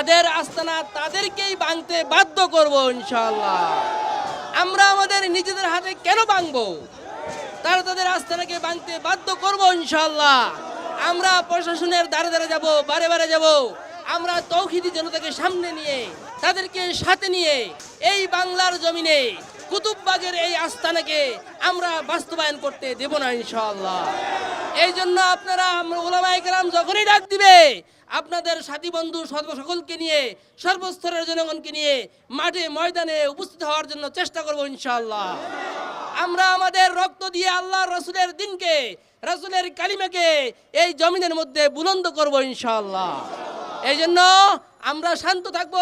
যাদের আস্তানা তাদেরকেই ভাঙতে বাধ্য করব ইনশাল্লাহ আমরা আমাদের নিজেদের হাতে কেন ভাঙবো তারা তাদের আস্তানাকে ভাঙতে বাধ্য করব ইনশাল্লাহ আমরা প্রশাসনের দ্বারে দ্বারে যাব, বারে বারে যাব। আমরা তৌহিদি জনতাকে সামনে নিয়ে, তাদেরকে সাথে নিয়ে এই বাংলার জমিনে কুতুববাগের এই আস্তানাকে আমরা বাস্তবায়ন করতে দেব না ইনশাল্লাহ এই জন্য আপনারা আমরা ওলামায়ে কেরাম যখনই ডাক দিবে আপনাদের সাথী বন্ধু সকলকে নিয়ে, সর্বস্তরের জনগণকে নিয়ে মাঠে, ময়দানে উপস্থিত হওয়ার জন্য চেষ্টা করব ইনশাল্লাহ আমরা আমাদের রক্ত দিয়ে আল্লাহ রসুলের দিনকে, রসুলের কালিমাকে এই জমিনের মধ্যে বুলন্দ করব ইনশাল্লাহ এই জন্য আমরা শান্ত থাকব,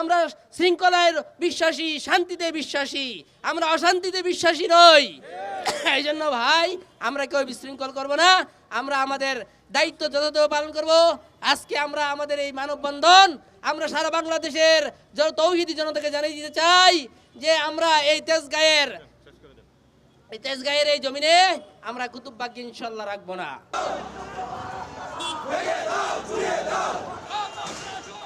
আমরা শৃঙ্খলায় বিশ্বাসী, শান্তিতে বিশ্বাসী, আমরা অশান্তিতে বিশ্বাসী নই। এই জন্য ভাই, আমরা কেউ বিশৃঙ্খল করব না, আমরা আমাদের দায়িত্ব যথাযথ পালন করব। আজকে আমরা আমাদের এই মানববন্ধন আমরা সারা বাংলাদেশের তৌহিদি জনতাকে জানিয়ে দিতে চাই যে আমরা এই তেজগাঁয়ের এই তেজগাঁয়ের এই জমিনে আমরা কুতুববাগ ইনশাল্লাহ রাখব না।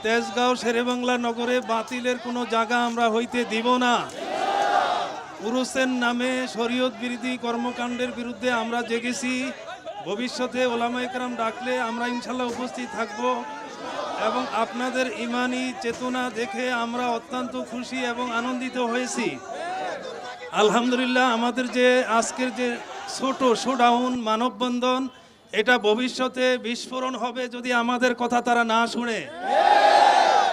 তেজগাঁও শেরেবাংলা নগরে বাতিলের কোনো জায়গা আমরা হইতে দিব না। পুরুষের নামে শরীয়ত বিরোধী কর্মকাণ্ডের বিরুদ্ধে আমরা জেগেছি। ভবিষ্যতে ওলামা একরাম ডাকলে আমরা ইনশাল্লাহ উপস্থিত থাকব এবং আপনাদের ইমানি চেতনা দেখে আমরা অত্যন্ত খুশি এবং আনন্দিত হয়েছি। আলহামদুলিল্লাহ, আমাদের যে আজকের যে ছোট শোডাউন মানববন্ধন, এটা ভবিষ্যতে বিস্ফোরণ হবে যদি আমাদের কথা তারা না শুনে।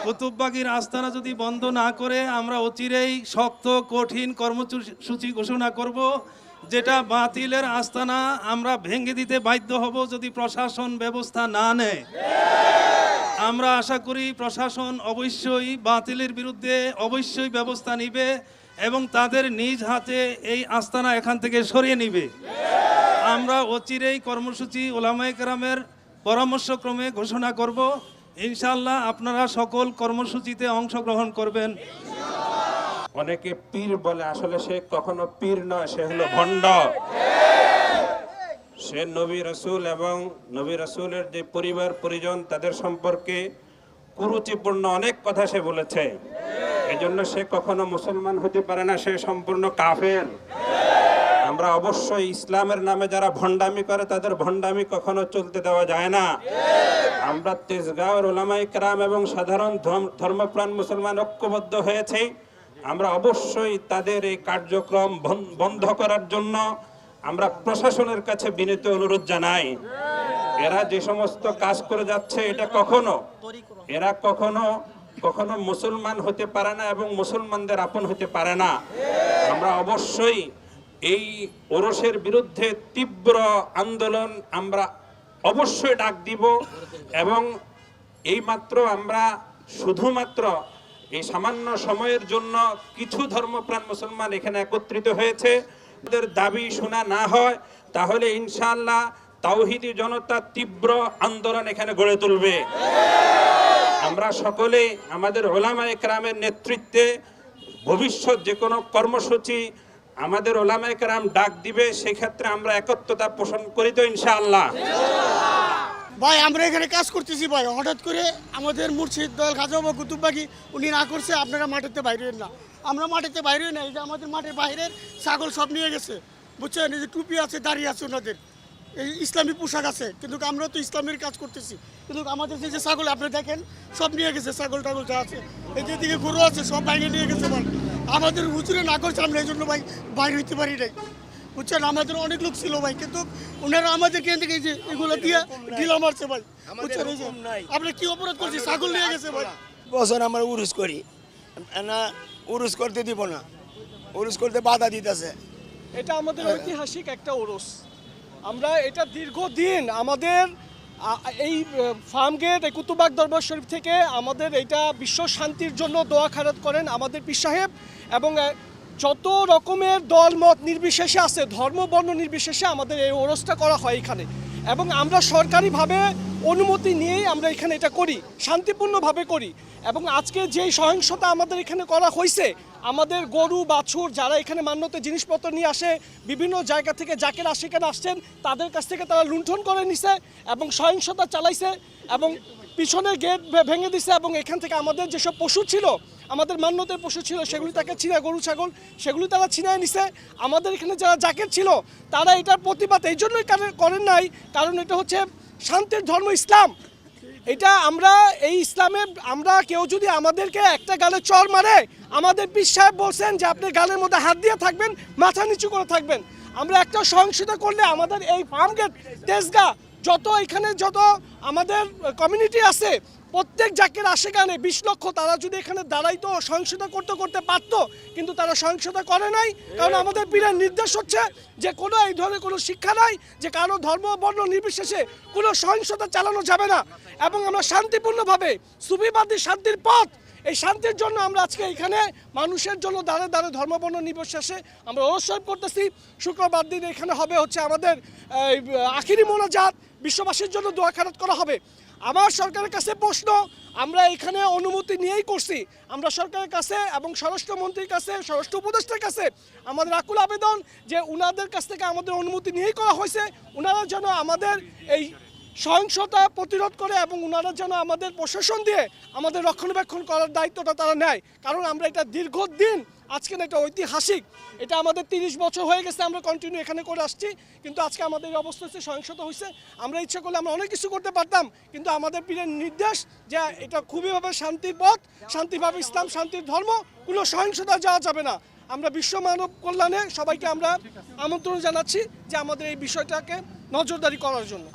কুতুববাগির আস্তানা যদি বন্ধ না করে, আমরা অচিরেই শক্ত, কঠিন কর্মসূচি ঘোষণা করব। যেটা বাতিলের আস্তানা, আমরা ভেঙে দিতে বাধ্য হব যদি প্রশাসন ব্যবস্থা না নেয়। আমরা আশা করি প্রশাসন অবশ্যই বাতিলের বিরুদ্ধে অবশ্যই ব্যবস্থা নিবে এবং তাদের নিজ হাতে এই আস্তানা এখান থেকে সরিয়ে নিবে। আমরা অচিরেই কর্মসূচি ওলামাই কেরামের পরামর্শক্রমে ঘোষণা করব। ইনশাল্লাহ আপনারা সকল কর্মসূচিতে অংশগ্রহণ করবেন। অনেকে পীর বলে, আসলে সে কখনো পীর নয়, সে হলো ভণ্ড। সে নবী রসুল এবং নবী রসুলের যে পরিবার, পরিজন, তাদের সম্পর্কে কুরুচিপূর্ণ অনেক কথা সে বলেছে। এজন্য সে কখনো মুসলমান হতে পারে না, সে সম্পূর্ণ কাফের। আমরা অবশ্যই ইসলামের নামে যারা ভণ্ডামি করে, তাদের ভণ্ডামি কখনো চলতে দেওয়া যায় না। আমরা তেজগাঁওয়ের ওলামাই এবং সাধারণ ধর্ম- ধর্মপ্রাণ মুসলমান ঐক্যবদ্ধ হয়েছে। আমরা অবশ্যই তাদের এই কার্যক্রম বন্ধ করার জন্য আমরা প্রশাসনের কাছে বিনীত অনুরোধ জানাই। এরা যে সমস্ত কাজ করে যাচ্ছে, এটা কখনো এরা কখনো কখনো মুসলমান হতে পারে না এবং মুসলমানদের আপন হতে পারে না। আমরা অবশ্যই এই ওরসের বিরুদ্ধে তীব্র আন্দোলন আমরা অবশ্যই ডাক দিব এবং এইমাত্র আমরা শুধুমাত্র এই সামান্য সময়ের জন্য কিছু ধর্মপ্রাণ মুসলমান এখানে একত্রিত হয়েছে। তাদের দাবি শোনা না হয়, তাহলে ইনশাল্লাহ তাওহিদি জনতা তীব্র আন্দোলন এখানে গড়ে তুলবে। আমরা সকলে আমাদের ওলামা একরামের নেতৃত্বে ভবিষ্যৎ যে কোনো কর্মসূচি আমাদের ওলামা একরাম ডাক দিবে, সেক্ষেত্রে আমরা একত্রতা পোষণ করি তো ইনশাআল্লাহ। ভাই, আমরা এখানে কাজ করতেছি ভাই। হঠাৎ করে আমাদের মুর্শিদ দল খাজা বা কুতুববাগি উনি না করছে, আপনারা মাঠেতে বাইরে না। আমরা মাঠেতে বাইরে না এই যে আমাদের মাঠের বাইরের ছাগল সব নিয়ে গেছে। বুঝছেন? এই যে টুপি আছে দাঁড়িয়ে আছে ওনাদের। এই ইসলামী পোশাক আছে, কিন্তু আমরা তো ইসলামের কাজ করতেছি। কিন্তু আমাদের যে ছাগল, আপনি দেখেন, সব নিয়ে গেছে, ছাগল টাগল যা আছে। এই যে দিকে গরু আছে, সব বাইরে নিয়ে গেছে আমাদের হুজুরে না করছে, আমরা এই জন্য ভাই বাইরে হইতে পারি নাই। বুঝছেন? আমাদের অনেক লোক ছিল ভাই কিন্তু ওনারা আমাদের কেন থেকে যে এগুলো দিয়ে ঢিলা মারছে ভাই। বুঝছেন? এই যে আপনি কি অপরাধ করছি ছাগল নিয়ে গেছে ভাই। বছর আমরা উরুস করি। না উরুস করতে দিব না। উরুস করতে বাধা দিতেছে। এটা আমাদের ঐতিহাসিক একটা ওরস আমরা এটা দীর্ঘদিন আমাদের এই ফার্ম গেট এই কুতুবাগ দরবার শরীফ থেকে আমাদের এটা বিশ্ব শান্তির জন্য দোয়া খারাত করেন আমাদের পীর সাহেব এবং যত রকমের দল মত নির্বিশেষে আছে, ধর্ম, বর্ণ নির্বিশেষে আমাদের এই ওরসটা করা হয় এখানে। এবং আমরা সরকারিভাবে অনুমতি নিয়েই আমরা এখানে এটা করি, শান্তিপূর্ণভাবে করি। এবং আজকে যেই সহিংসতা আমাদের এখানে করা হয়েছে, আমাদের গরু, বাছুর যারা এখানে মান্যতে জিনিসপত্র নিয়ে আসে, বিভিন্ন জায়গা থেকে জাকের আশিকার আসছেন, তাদের কাছ থেকে তারা লুণ্ঠন করে নিছে এবং সহিংসতা চালাইছে এবং পিছনে গেট ভেঙে দিছে এবং এখান থেকে আমাদের যেসব পশু ছিল, আমাদের মান্যতের পশু ছিল, সেগুলি তাকে ছিনা গরু, ছাগল, সেগুলি তারা ছিনায় নিছে। আমাদের এখানে যারা জাকের ছিল, তারা এটার প্রতিবাদ, এই জন্যই কারে- করেন নাই, কারণ এটা হচ্ছে শান্তির ধর্ম, ইসলাম। এটা আমরা এই ইসলামে, আমরা কেউ যদি আমাদেরকে একটা গালে চর মারে, আমাদের পীর সাহেব বলছেন যে আপনি গালের মধ্যে হাত দিয়ে থাকবেন, মাথা নিচু করে থাকবেন। আমরা একটা সহিংসতা করলে আমাদের এই ফার্মগেট, তেজগা যত এখানে যত আমাদের কমিউনিটি আছে, প্রত্যেক জাকের আশেখানে বিশ লক্ষ, তারা যদি এখানে দাঁড়াইতো, সহিংসতা করতে করতে পারতো, কিন্তু তারা সহিংসতা করে নাই। কারণ আমাদের পীরের নির্দেশ হচ্ছে যে কোনো এই ধরনের কোনো শিক্ষা নাই, যে কারও ধর্ম, বর্ণ নির্বিশেষে কোনো সহিংসতা চালানো যাবে না। এবং আমরা শান্তিপূর্ণভাবে সুবিবাদী শান্তির পথ এই শান্তির জন্য আমরা আজকে এখানে, মানুষের জন্য দাঁড়ে দাঁড়ে ধর্মবর্ণ নির্বিশেষে আমরা অনুসরণ করতেছি শুক্রবার দিন এখানে হবে হচ্ছে আমাদের আখিরি মোনাজাত। বিশ্ববাসীর জন্য দোয়া খারাত করা হবে। আমার সরকারের কাছে প্রশ্ন, আমরা এখানে অনুমতি নিয়েই করছি। আমরা সরকারের কাছে এবং স্বরাষ্ট্রমন্ত্রীর কাছে, স্বরাষ্ট্র উপদেষ্টার কাছে আমাদের আকুল আবেদন যে উনাদের কাছ থেকে আমাদের অনুমতি নিয়েই করা হয়েছে। উনারা যেন আমাদের এই সহিংসতা প্রতিরোধ করে এবং ওনারা যেন আমাদের প্রশাসন দিয়ে আমাদের রক্ষণাবেক্ষণ করার দায়িত্বটা তারা নেয়। কারণ আমরা এটা দীর্ঘদিন, আজকে না এটা ঐতিহাসিক, এটা আমাদের তিরিশ বছর হয়ে গেছে আমরা কন্টিনিউ এখানে করে আসছি, কিন্তু আজকে আমাদের এই অবস্থা হচ্ছে, সহিংসতা হয়েছে আমরা ইচ্ছা করলে আমরা অনেক কিছু করতে পারতাম, কিন্তু আমাদের পীরের নির্দেশ যে এটা খুবইভাবে শান্তির পথ শান্তিভাবে ইসলাম, শান্তির ধর্ম, কোনো সহিংসতা যাওয়া যাবে না। আমরা বিশ্ব মানব কল্যাণে সবাইকে আমরা আমন্ত্রণ জানাচ্ছি যে আমাদের এই বিষয়টাকে নজরদারি করার জন্য।